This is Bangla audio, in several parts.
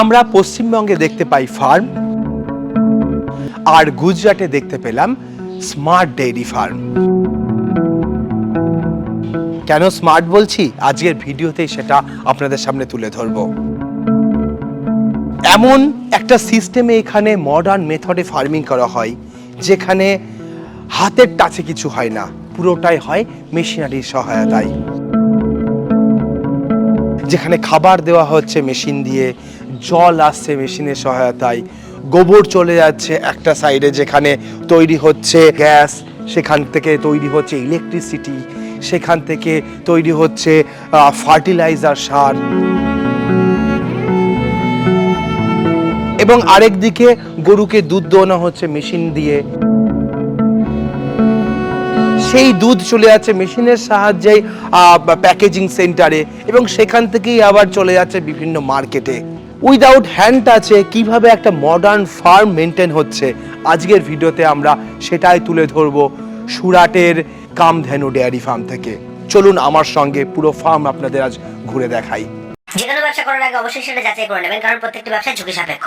আমরা পশ্চিমবঙ্গে দেখতে পাই ফার্ম, আর গুজরাটে দেখতে পেলাম স্মার্ট ডেইরি ফার্ম। কেন স্মার্ট বলছি? আজকের ভিডিওতেই সেটা আপনাদের সামনে তুলে ধরব। এমন একটা সিস্টেমে এখানে মডার্ন মেথডে ফার্মিং করা হয়, যেখানে হাতের টাচে কিছু হয় না, পুরোটাই হয় মেশিনারির সহায়তায়। যেখানে খাবার দেওয়া হচ্ছে মেশিন দিয়ে জল আসছে মেশিনের সহায়তায়। গোবর চলে যাচ্ছে একটা সাইডে যেখানে তৈরি হচ্ছে গ্যাস, সেখান থেকে তৈরি হচ্ছে ইলেকট্রিসিটি সেখান থেকে তৈরি হচ্ছে ফার্টিলাইজার সার। এবং আরেক দিকে গরুকে দুধ দোয়ানো হচ্ছে মেশিন দিয়ে। সেই দুধ চলে যাচ্ছে মেশিনের সাহায্যে প্যাকেজিং সেন্টারে এবং সেখান থেকেই আবার চলে যাচ্ছে বিভিন্ন মার্কেটে উইদাউট হ্যান্ড টাচে কীভাবে একটা মডার্ন ফার্ম মেনটেন হচ্ছে? আজকের ভিডিওতে আমরা সেটাই তুলে ধরবো সুরাটের কামধেনু ডেয়ারি ফার্ম থেকে। চলুন আমার সঙ্গে পুরো ফার্ম আপনাদের আজ ঘুরে দেখাই। যে কোনো ব্যবসা করার আগে অবশ্যই সেটা যাচাই করে নেবেন কারণ প্রত্যেকটি ব্যবসা ঝুঁকি সাপেক্ষ।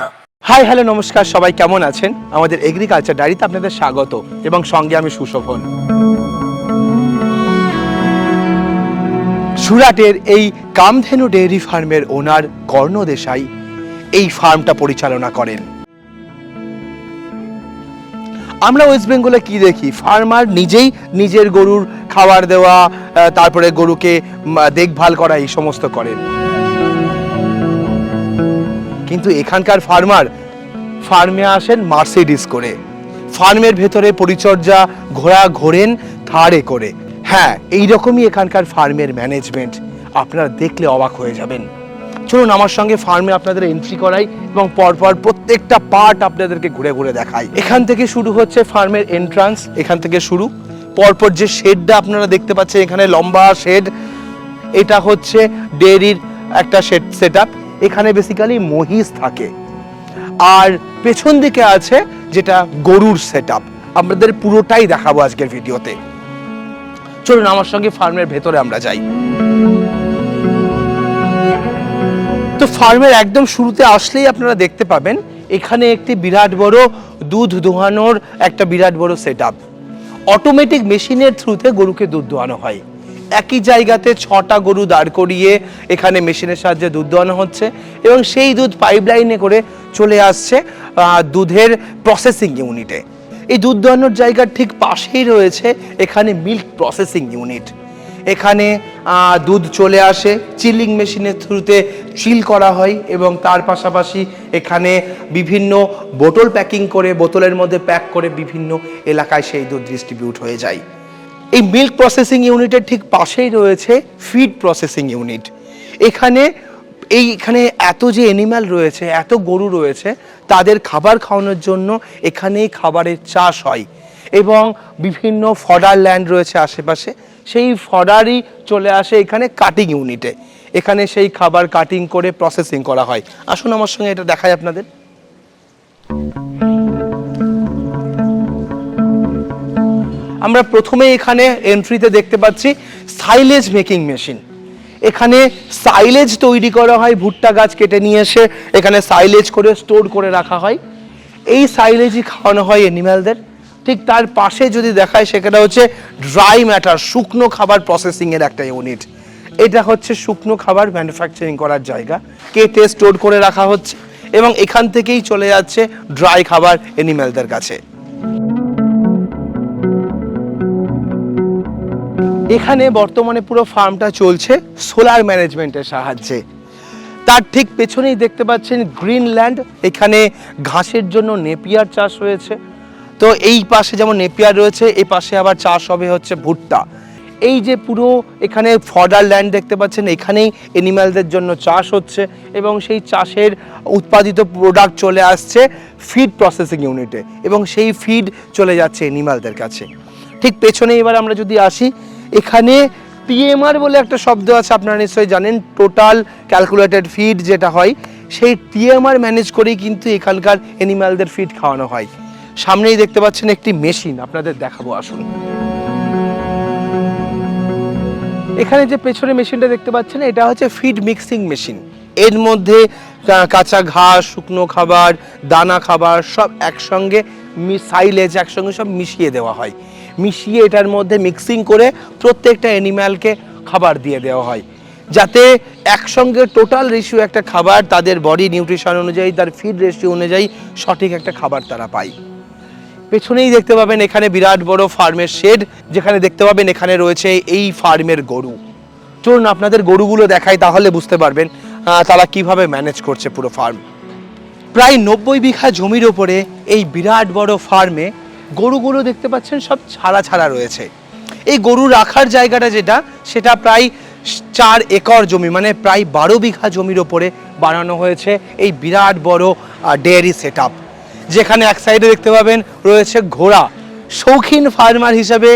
হাই হ্যালো নমস্কার সবাই কেমন আছেন? আমাদের এগ্রিকালচার ডায়েরিতে আপনাদের স্বাগত এবং সঙ্গে আমি সুশোভন। সুরাটের এই কামধেনু ডেয়ারি ফার্মের ওনার কর্ণ দেশাই এই ফার্মটা পরিচালনা করেন। আমরা ওয়েস্ট বেঙ্গলে কি দেখি? ফার্মার নিজেই নিজের গরুর খাবার দেওয়া তারপরে গরুকে দেখভাল করা, এই সমস্ত করেন। কিন্তু এখানকার ফার্মার ফার্মে আসেন মার্সিডিস করে। ফার্মের ভেতরে পরিচর্যা ঘোড়া ঘোরেন থারে করে। হ্যাঁ এই রকমই এখানকার ফার্মের ম্যানেজমেন্ট আপনারা দেখলে অবাক হয়ে যাবেন। চলুন আমার সঙ্গে ফার্মে আপনাদের এন্ট্রি করাই এবং পরপর প্রত্যেকটা পার্ট আপনাদেরকে ঘুরে ঘুরে দেখাই। এখান থেকে শুরু হচ্ছে ফার্মের এন্ট্রান্স এখান থেকে শুরু। পরপর যে শেডটা আপনারা দেখতে পাচ্ছেন, এখানে লম্বা শেড এটা হচ্ছে ডেরির একটা শেড সেট এখানে বেসিক্যালি মহিষ থাকে। আর পেছন দিকে আছে যেটা গরুর সেট আপ আমাদের পুরোটাই দেখাবো আজকের ভিডিওতে চলুন আমার সঙ্গে ফার্মের ভেতরে আমরা যাই। তো ফার্মের একদম শুরুতে আসলেই আপনারা দেখতে পাবেন, এখানে একটি বিরাট বড় দুধ দোহানোর একটা বিরাট বড় সেট অটোমেটিক মেশিনের থ্রুতে গরুকে দুধ দোয়ানো হয়। একই জায়গাতে ছটা গরু দাঁড় করিয়ে এখানে মেশিনের সাহায্যে দুধ দোয়ানো হচ্ছে এবং সেই দুধ পাইপলাইনে করে চলে আসছে দুধের প্রসেসিং ইউনিটে এই দুধ দোয়ানোর জায়গার ঠিক পাশেই রয়েছে এখানে মিল্ক প্রসেসিং ইউনিট এখানে দুধ চলে আসে। চিলিং মেশিনের থ্রুতে চিল করা হয় এবং তার পাশাপাশি এখানে বিভিন্ন বোতল প্যাকিং করে, বোতলের মধ্যে প্যাক করে বিভিন্ন এলাকায় সেই দুধ ডিস্ট্রিবিউট হয়ে যায়। এই মিল্ক প্রসেসিং ইউনিটের ঠিক পাশেই রয়েছে ফিড প্রসেসিং ইউনিট এখানে, এই এখানে এত যে অ্যানিম্যাল রয়েছে, এত গরু রয়েছে, তাদের খাবার খাওয়ানোর জন্য এখানেই খাবারের চাষ হয়। এবং বিভিন্ন ফডার ল্যান্ড রয়েছে আশেপাশে। সেই ফডারই চলে আসে এখানে কাটিং ইউনিটে এখানে সেই খাবার কাটিং করে প্রসেসিং করা হয়। আসুন আমার সঙ্গে এটা দেখায় আপনাদের। আমরা প্রথমে এখানে এন্ট্রিতে দেখতে পাচ্ছি সাইলেজ মেকিং মেশিন এখানে সাইলেজ তৈরি করা হয়, ভুট্টা গাছ কেটে নিয়ে এসে এখানে সাইলেজ করে স্টোর করে রাখা হয়। এই সাইলেজই খাওয়ানো হয় অ্যানিম্যালদের ঠিক তার পাশে যদি দেখায় সেখানে হচ্ছে ড্রাই ম্যাটার শুকনো খাবার প্রসেসিং এর একটা ইউনিট এটা হচ্ছে শুকনো খাবার ম্যানুফ্যাকচারিং করার জায়গা। কেটে স্টোর করে রাখা হচ্ছে এবং এখান থেকেই চলে যাচ্ছে ড্রাই খাবার এনিম্যালদের কাছে। এখানে বর্তমানে পুরো ফার্মটা চলছে সোলার ম্যানেজমেন্টের সাহায্যে। তার ঠিক পেছনেই দেখতে পাচ্ছেন গ্রিনল্যান্ড এখানে ঘাসের জন্য নেপিয়ার চাষ হয়েছে। তো এই পাশে যেমন নেপিয়ার রয়েছে, এই পাশে আবার চাষ হবে হচ্ছে ভুট্টা। এই যে পুরো এখানে ফডার ল্যান্ড দেখতে পাচ্ছেন, এখানেই এনিম্যালদের জন্য চাষ হচ্ছে এবং সেই চাষের উৎপাদিত প্রোডাক্ট চলে আসছে ফিড প্রসেসিং ইউনিটে এবং সেই ফিড চলে যাচ্ছে এনিম্যালদের কাছে। ঠিক পেছনে এবার আমরা যদি আসি, এখানে টিএমআর বলে একটা শব্দ আছে, আপনারা নিশ্চয়ই জানেন টোটাল ক্যালকুলেটেড ফিড যেটা হয়, সেই টিএমআর ম্যানেজ করেই কিন্তু এখানকার এনিম্যালদের ফিড খাওয়ানো হয়। সামনেই দেখতে পাচ্ছেন একটি মেশিন। আপনাদের দেখাবো, আসুন। এখানে যে পেছনে মেশিনটা দেখতে পাচ্ছেন, এটা হচ্ছে ফিড মিক্সিং মেশিন এর মধ্যে কাঁচা ঘাস, শুকনো খাবার, দানা খাবার সব একসঙ্গে সাইলেজ একসঙ্গে সব মিশিয়ে দেওয়া হয়। মিশিয়ে এটার মধ্যে মিক্সিং করে প্রত্যেকটা অ্যানিম্যালকে খাবার দিয়ে দেওয়া হয়। যাতে একসঙ্গে টোটাল রেশিও একটা খাবার তাদের বডি নিউট্রিশন অনুযায়ী, তার ফিড রেশিও অনুযায়ী সঠিক একটা খাবার তারা পায়। পেছনেই দেখতে পাবেন এখানে বিরাট বড় ফার্মের শেড, যেখানে দেখতে পাবেন এখানে রয়েছে এই ফার্মের গরু। চলুন আপনাদের গরুগুলো দেখাই, তাহলে বুঝতে পারবেন তারা কীভাবে ম্যানেজ করছে পুরো ফার্ম। প্রায় নব্বই বিঘা জমির ওপরে এই বিরাট বড় ফার্মে গরুগুলো দেখতে পাচ্ছেন, সব ছাড়া ছাড়া রয়েছে। এই গরু রাখার জায়গাটা যেটা, সেটা প্রায় চার একর জমি মানে প্রায় বারো বিঘা জমির ওপরে বানানো হয়েছে এই বিরাট বড় ডেয়ারি সেট যেখানে এক সাইডে দেখতে পাবেন রয়েছে ঘোড়া। শৌখিন ফার্মার হিসাবে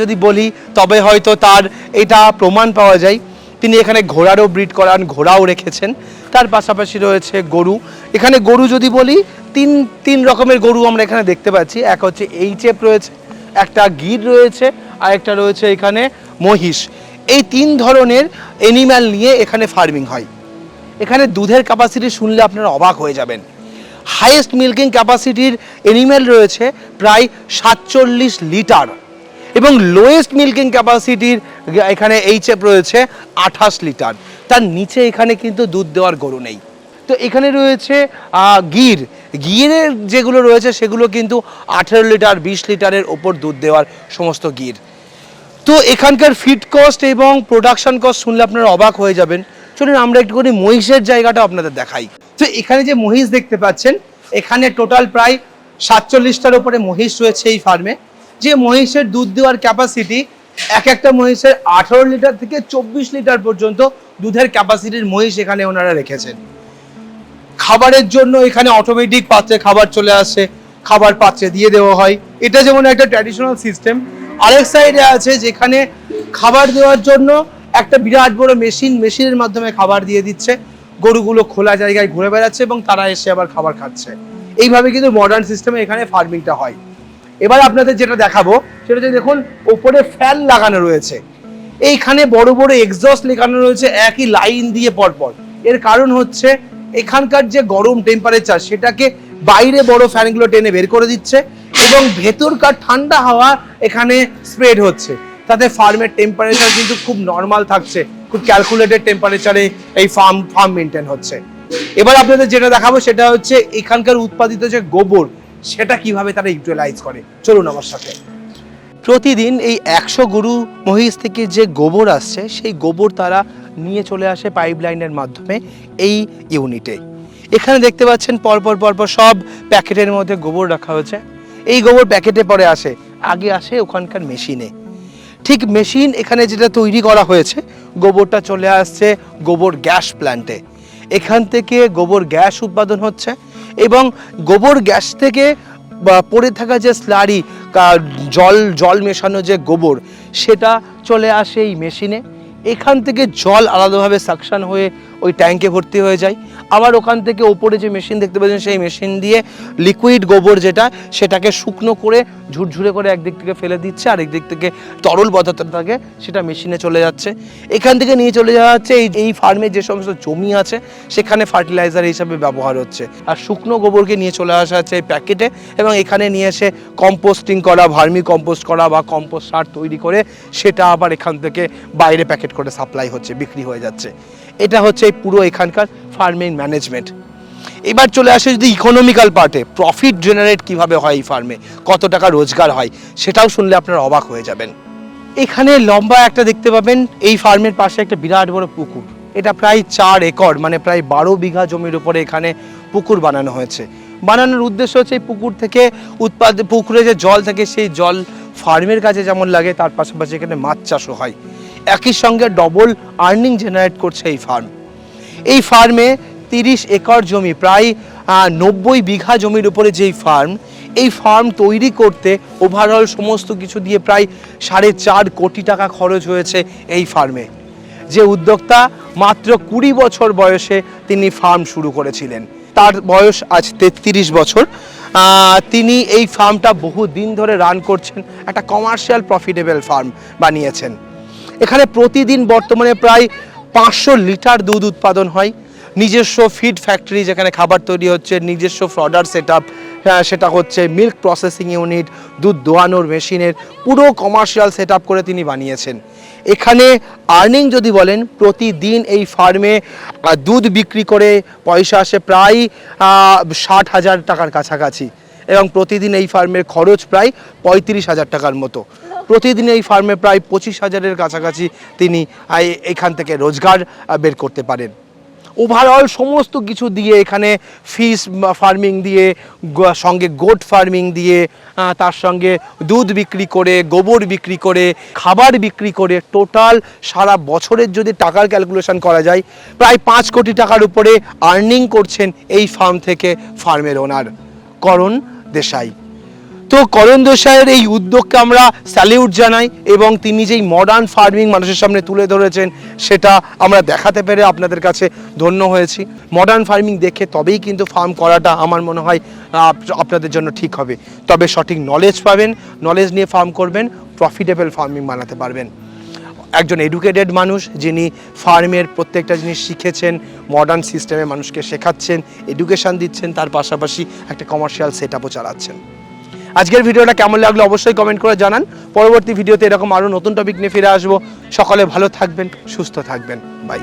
যদি বলি, তবে হয়তো তার এটা প্রমাণ পাওয়া যায়। তিনি এখানে ঘোড়ারও ব্রিড করান, ঘোড়াও রেখেছেন। তার পাশাপাশি রয়েছে গরু। এখানে গরু যদি বলি, তিন তিন রকমের গরু আমরা এখানে দেখতে পাচ্ছি। এক হচ্ছে এইচএফ রয়েছে, একটা গির রয়েছে, আর একটা রয়েছে এখানে মহিষ। এই তিন ধরনের এনিম্যাল নিয়ে এখানে ফার্মিং হয়। এখানে দুধের ক্যাপাসিটি শুনলে আপনারা অবাক হয়ে যাবেন। হাইয়েস্ট মিল্কিং ক্যাপাসিটির এনিম্যাল রয়েছে প্রায় সাতচল্লিশ লিটার। এবং লোয়েস্ট মিল্কিং ক্যাপাসিটির এখানে এইচএফ রয়েছে আঠাশ লিটার। তার নিচে এখানে কিন্তু দুধ দেওয়ার গরু নেই। তো এখানে রয়েছে গির। গিরের যেগুলো রয়েছে সেগুলো কিন্তু আঠেরো লিটার, বিশ লিটারের ওপর দুধ দেওয়ার সমস্ত গির। তো এখানকার ফিড কস্ট এবং প্রোডাকশন কস্ট শুনলে আপনারা অবাক হয়ে যাবেন। চলুন আমরা একটু করে মহিষের জায়গাটা আপনাদের দেখাই। তো এখানে যে মহিষ দেখতে পাচ্ছেন, এখানে টোটাল প্রায় সাতচল্লিশটার উপরে মহিষ রয়েছে এই ফার্মে যে মহিষের দুধ দেওয়ার ক্যাপাসিটি এক একটা মহিষের আঠারো লিটার থেকে চব্বিশ লিটার পর্যন্ত দুধের ক্যাপাসিটির মহিষ এখানে ওনারা রেখেছেন। খাবারের জন্য এখানে অটোমেটিক পাত্রে খাবার চলে আসে, খাবার পাত্রে দিয়ে দেওয়া হয়। এটা যেমন একটা ট্র্যাডিশনাল সিস্টেম আরেক সাইডে আছে যেখানে খাবার দেওয়ার জন্য একটা বিরাট বড় মেশিন, মেশিনের মাধ্যমে খাবার দিয়ে দিচ্ছে। গরুগুলো খোলা জায়গায় ঘুরে বেড়াচ্ছে এবং তারা এসে আবার খাবার খাচ্ছে। এইভাবে কিন্তু মডার্ন সিস্টেমে এখানে ফার্মিংটা হয়। এবার আপনাদের যেটা দেখাবো, সেটা হচ্ছে দেখুন, ওপরে ফ্যান লাগানো রয়েছে। এইখানে বড় বড় এক্সস্ট লেখানো রয়েছে, একই লাইন দিয়ে পরপর। এর কারণ হচ্ছে, এখানকার যে গরম টেম্পারেচার সেটাকে বাইরে বড় ফ্যানগুলো টেনে বের করে দিচ্ছে এবং ভেতরকার ঠান্ডা হাওয়া এখানে স্প্রেড হচ্ছে। তাতে ফার্মের টেম্পারেচার কিন্তু খুব নর্মাল থাকছে, খুব ক্যালকুলেটেড টেম্পারেচারে এই ফার্ম ফার্ম মেনটেন হচ্ছে। এবার আপনাদের যেটা দেখাবো সেটা হচ্ছে এখানকার উৎপাদিত যে গোবর, সেটা কীভাবে তারা ইউটিলাইজ করে? চলুন আমার সাথে। প্রতিদিন এই একশো গরু মহিষ থেকে যে গোবর আসছে, সেই গোবর তারা নিয়ে চলে আসে পাইপ লাইনের মাধ্যমে এই ইউনিটে এখানে দেখতে পাচ্ছেন পরপর পরপর সব প্যাকেটের মধ্যে গোবর রাখা হয়েছে। এই গোবর প্যাকেটে পরে আসে, আগে আসে ওখানকার মেশিনে ঠিক মেশিন এখানে যেটা তৈরি করা হয়েছে, গোবরটা চলে আসছে গোবর গ্যাস প্ল্যান্টে। এখান থেকে গোবর গ্যাস উৎপাদন হচ্ছে এবং গোবর গ্যাস থেকে পড়ে থাকা যে স্লারি জল জল মেশানো যে গোবর, সেটা চলে আসে এই মেশিনে। এখান থেকে জল আলাদাভাবে সাকশন হয়ে ওই ট্যাঙ্কে ভর্তি হয়ে যায়। আবার ওখান থেকে ওপরে যে মেশিন দেখতে পাচ্ছেন, সেই মেশিন দিয়ে লিকুইড গোবর যেটা, সেটাকে শুকনো করে, ঝুরঝুরে করে একদিক থেকে ফেলে দিচ্ছে আর একদিক থেকে তরল পদার্থটাকে সেটা মেশিনে চলে যাচ্ছে। এখান থেকে নিয়ে চলে যাওয়া হচ্ছে এই এই ফার্মে যে সমস্ত জমি আছে, সেখানে ফার্টিলাইজার হিসাবে ব্যবহার হচ্ছে। আর শুকনো গোবরকে নিয়ে চলে আসা হচ্ছে এই প্যাকেটে এবং এখানে নিয়ে এসে কম্পোস্টিং করা, ভার্মি কম্পোস্ট করা বা কম্পোস্ট সার তৈরি করে, সেটা আবার এখান থেকে বাইরে প্যাকেট করে সাপ্লাই হচ্ছে, বিক্রি হয়ে যাচ্ছে। এটা হচ্ছে এই পুরো এখানকার ফার্মিং ম্যানেজমেন্ট এবার চলে আসে যদি ইকোনমিক্যাল পার্টে প্রফিট জেনারেট কীভাবে হয় এই ফার্মে কত টাকা রোজগার হয়, সেটাও শুনলে আপনারা অবাক হয়ে যাবেন। এখানে লম্বা একটা দেখতে পাবেন, এই ফার্মের পাশে একটা বিরাট বড় পুকুর। এটা প্রায় চার একর মানে প্রায় বারো বিঘা জমির উপরে এখানে পুকুর বানানো হয়েছে। বানানোর উদ্দেশ্য হচ্ছে এই পুকুর থেকে উৎপাদ, পুকুরে যে জল থাকে, সেই জল ফার্মের কাজে যেমন লাগে, তার পাশাপাশি এখানে মাছ চাষও হয়। একই সঙ্গে ডবল আর্নিং জেনারেট করছে এই ফার্ম এই ফার্মে তিরিশ একর জমি, প্রায় নব্বই বিঘা জমির উপরে যেই ফার্ম এই ফার্ম তৈরি করতে ওভারঅল সমস্ত কিছু দিয়ে প্রায় সাড়ে চার কোটি টাকা খরচ হয়েছে এই ফার্মে যে উদ্যোক্তা মাত্র কুড়ি বছর বয়সে তিনি ফার্ম শুরু করেছিলেন। তার বয়স আজ তেত্রিশ বছর। তিনি এই ফার্মটা বহু দিন ধরে রান করছেন, একটা কমার্শিয়াল প্রফিটেবল ফার্ম বানিয়েছেন। এখানে প্রতিদিন বর্তমানে প্রায় পাঁচশো লিটার দুধ উৎপাদন হয়। নিজস্ব ফিড ফ্যাক্টরি যেখানে খাবার তৈরি হচ্ছে, নিজস্ব ফ্রডার সেট আপ সেটা হচ্ছে মিল্ক প্রসেসিং ইউনিট দুধ দোয়ানোর মেশিনের পুরো কমার্শিয়াল সেট করে তিনি বানিয়েছেন। এখানে আর্নিং যদি বলেন, প্রতিদিন এই ফার্মে দুধ বিক্রি করে পয়সা আসে প্রায় ষাট হাজার টাকার কাছাকাছি। এবং প্রতিদিন এই ফার্মের খরচ প্রায় পঁয়ত্রিশ হাজার টাকার মতো। প্রতিদিন এই ফার্মে প্রায় পঁচিশ হাজারের কাছাকাছি তিনি এখান থেকে রোজগার বের করতে পারেন। ওভারঅল সমস্ত কিছু দিয়ে এখানে ফিশ ফার্মিং দিয়ে সঙ্গে গোট ফার্মিং দিয়ে তার সঙ্গে দুধ বিক্রি করে, গোবর বিক্রি করে, খাবার বিক্রি করে টোটাল সারা বছরের যদি টাকার ক্যালকুলেশন করা যায়, প্রায় পাঁচ কোটি টাকার উপরে আর্নিং করছেন এই ফার্ম থেকে ফার্মের ওনার করণ দেশাই। তো করণ দেশাইয়ের এই উদ্যোগকে আমরা স্যালিউট জানাই এবং তিনি যেই মডার্ন ফার্মিং মানুষের সামনে তুলে ধরেছেন, সেটা আমরা দেখাতে পেরে আপনাদের কাছে ধন্য হয়েছি। মডার্ন ফার্মিং দেখে তবেই কিন্তু ফার্ম করাটা আমার মনে হয়, আপ- আপনাদের জন্য ঠিক হবে। তবে সঠিক নলেজ পাবেন নলেজ নিয়ে ফার্ম করবেন প্রফিটেবল ফার্মিং বানাতে পারবেন। একজন এডুকেটেড মানুষ যিনি ফার্মের প্রত্যেকটা জিনিস শিখেছেন মডার্ন সিস্টেমে মানুষকে শেখাচ্ছেন এডুকেশন দিচ্ছেন, তার পাশাপাশি একটা কমার্শিয়াল সেট আপও চালাচ্ছেন। আজকের ভিডিওটা কেমন লাগল অবশ্যই কমেন্ট করে জানান। পরবর্তী ভিডিওতে এরকম আরও নতুন টপিক নিয়ে ফিরে আসব। সকলে ভালো থাকবেন, সুস্থ থাকবেন। বাই